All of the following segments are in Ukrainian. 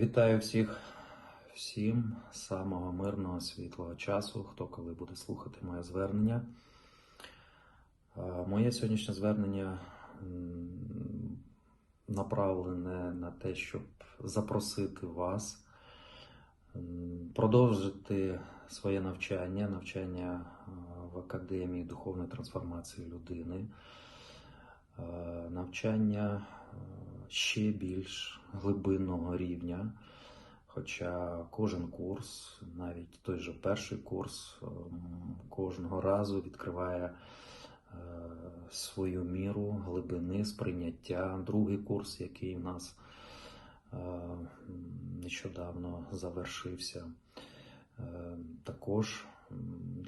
Вітаю всіх, всім самого мирного світлого часу, хто коли буде слухати моє звернення. Е, Моє сьогоднішнє звернення направлене на те, щоб запросити вас продовжити своє навчання, навчання е, в Академії духовної трансформації людини, навчання е, ще більш глибинного рівня. Хоча кожен курс, навіть той же перший курс, ем, кожного разу відкриває е, свою міру глибини сприйняття. Другий курс, який у нас е, нещодавно завершився, е, також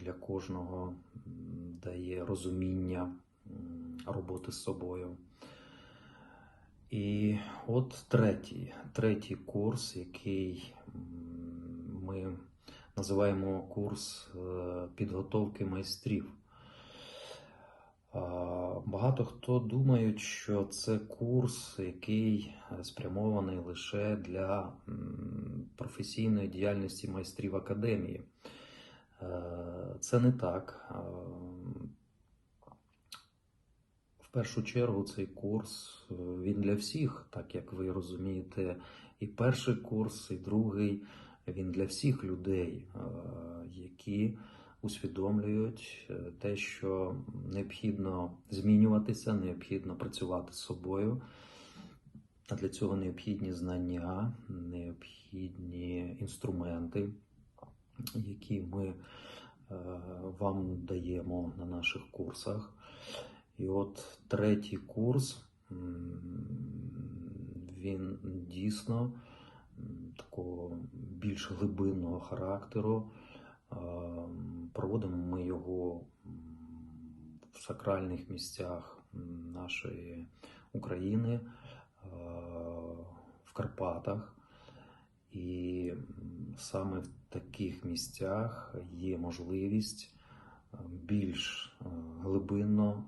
для кожного дає розуміння роботи з собою. І от третій, третій курс, який ми називаємо курс е, підготовки майстрів. Багато хто думають, що це курс, який спрямований лише для професійної діяльності майстрів академії. Е, Це не так. Першу чергу цей курс е, він для всіх, так як ви розумієте, і перший курс, і другий він для всіх людей, е, які усвідомлюють е, те, що необхідно змінюватися, необхідно працювати з собою. А для цього необхідні знання, необхідні інструменти, які ми вам даємо на наших курсах. І от третій курс, він дійсно такого більш глибинного характеру. Проводимо ми його в сакральних місцях нашої України, в Карпатах. І саме в таких місцях є можливість більш глибинно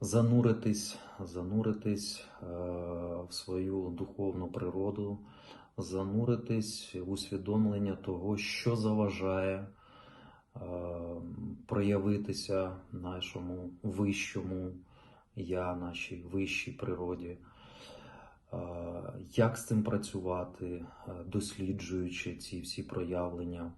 зануритись, зануритись е, в свою духовну природу, зануритись в усвідомлення того, що заважає е, проявитися нашому вищому я, нашій вищій природі. Е, Як з цим працювати, досліджуючи ці всі проявлення?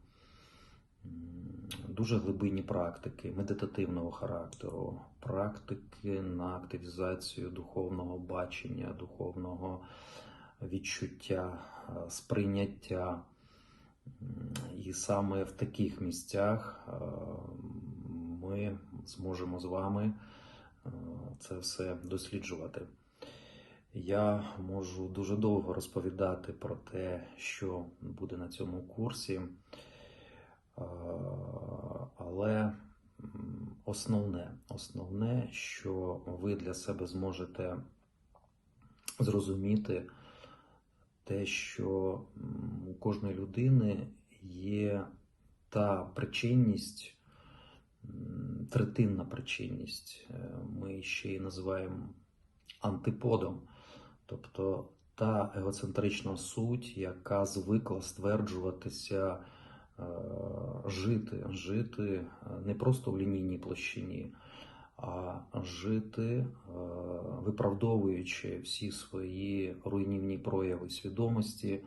Дуже глибинні практики медитативного характеру, практики на активізацію духовного бачення, духовного відчуття, е, сприйняття. І саме в таких місцях е, ми зможемо з вами е, це все досліджувати. Я можу дуже довго розповідати про те, що буде на цьому курсі, але основне, основне, що ви для себе зможете зрозуміти, те, що у кожної людини є та причинність, третинна причинність. Е, Ми ще її називаємо антиподом, тобто та егоцентрична суть, яка звикла стверджуватися, жити, жити е, не просто в лінійній площині, а жити, е, виправдовуючи всі свої руйнівні прояви свідомості,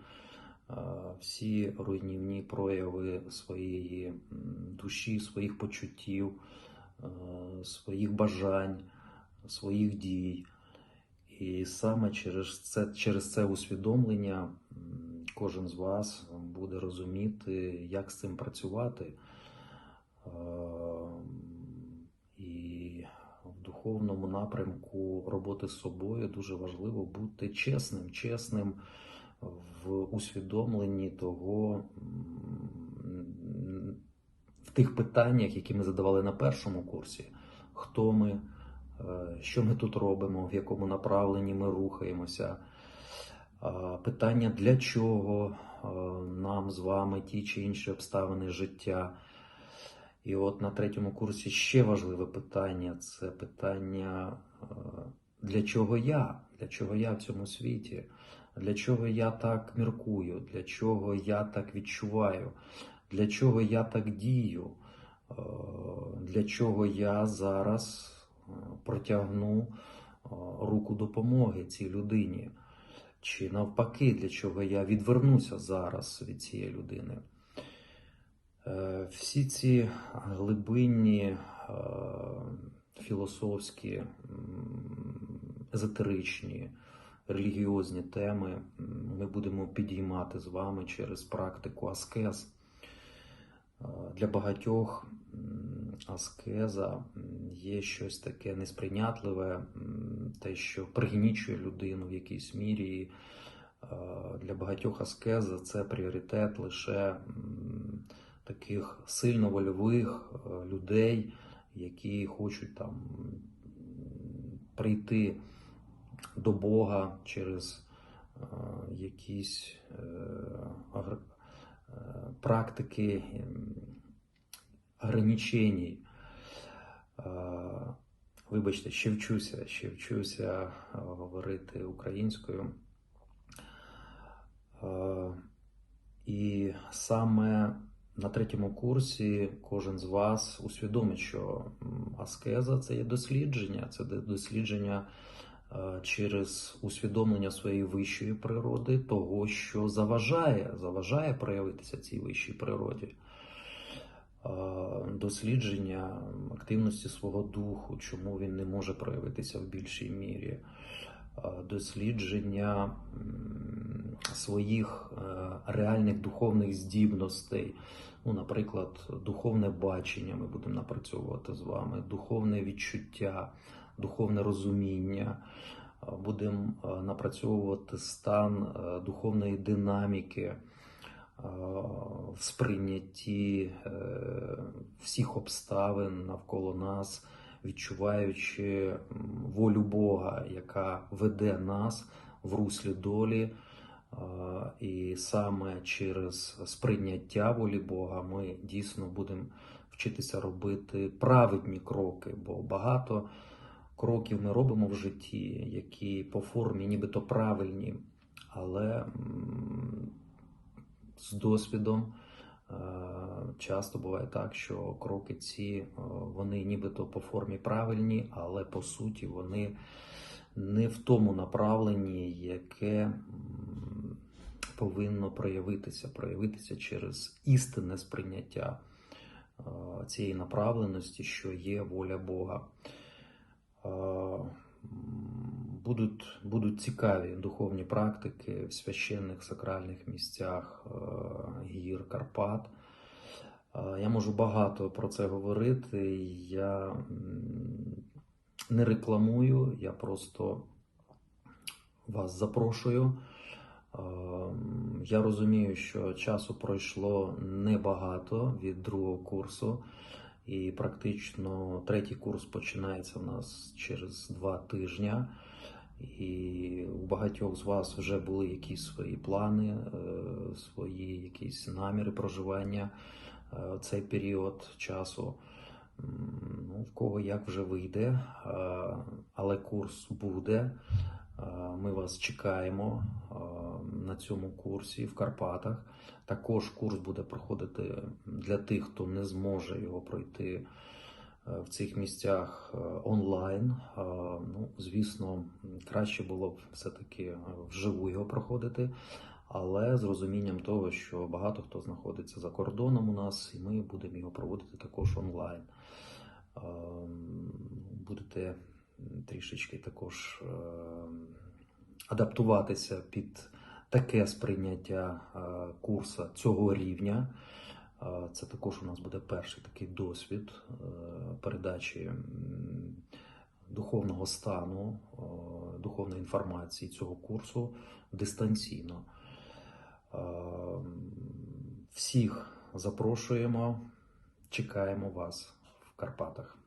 е, всі руйнівні прояви своєї душі, своїх почуттів, е, своїх бажань, своїх дій. І саме через це, через це усвідомлення кожен з вас буде розуміти, як з цим працювати. Е, І в духовному напрямку роботи з собою дуже важливо бути чесним, чесним в усвідомленні того, в тих питаннях, які ми задавали на першому курсі, хто ми, е, що ми тут робимо, в якому направленні ми рухаємося. Питання, для чого нам з вами ті чи інші обставини життя. І от на третьому курсі ще важливе питання це питання, для чого я, для чого я в цьому світі, для чого я так міркую, для чого я так відчуваю, для чого я так дію, для чого я зараз протягну руку допомоги цій людині. Чи навпаки, для чого я відвернуся зараз від цієї людини. Е, Всі ці глибинні е, філософські, езотеричні, релігіозні теми ми будемо підіймати з вами через практику аскез. Для багатьох аскеза є щось таке несприйнятливе, те, що пригнічує людину в якійсь мірі. Е, Для багатьох аскеза це пріоритет лише таких сильно вольових е, людей, які хочуть там прийти до Бога через е, якісь практики ограничень. Е, Вибачте, ще вчуся, ще вчуся говорити українською. І саме на третьому курсі кожен з вас усвідомить, що аскеза це є дослідження, це дослідження через усвідомлення своєї вищої природи, того, що заважає, заважає проявитися цій вищій природі. Е, Дослідження активності свого духу, чому він не може проявитися в більшій мірі, Е, дослідження своїх е, реальних духовних здібностей. Ну, наприклад, духовне бачення ми будемо напрацьовувати з вами, духовне відчуття, духовне розуміння. Будемо напрацьовувати стан духовної динаміки в сприйнятті е, всіх обставин навколо нас, відчуваючи волю Бога, яка веде нас в руслі долі. Е, І саме через сприйняття волі Бога ми дійсно будемо вчитися робити праведні кроки, бо багато кроків ми робимо в житті, які по формі нібито правильні, але з досвідом е, часто буває так, що кроки ці е, вони нібито по формі правильні, але по суті вони не в тому направленні, яке повинно проявитися, проявитися через істинне сприйняття е, цієї направленості, що є воля Бога. Е, Будуть, будуть цікаві духовні практики в священних сакральних місцях е, гір Карпат. Е, Я можу багато про це говорити. Я не рекламую, я просто вас запрошую. Ем, Я розумію, що часу пройшло небагато від другого курсу, і практично третій курс починається в нас через два тижні. І у багатьох з вас вже були якісь свої плани, е, свої якісь наміри проживання е, цей період часу. Ну, в кого як вже вийде, е, але курс буде. Ми вас чекаємо на цьому курсі в Карпатах. Також курс буде проходити для тих, хто не зможе його пройти в цих місцях е, онлайн. Е, Ну, звісно, краще було б все-таки е, вживу його проходити, але з розумінням того, що багато хто знаходиться за кордоном у нас, і ми будемо його проводити також онлайн. Будете трішечки також адаптуватися під таке сприйняття е, курсу цього рівня. Це також у нас буде перший такий досвід е, передачі духовного стану, е, духовної інформації цього курсу дистанційно. Е, Всіх запрошуємо, чекаємо вас в Карпатах.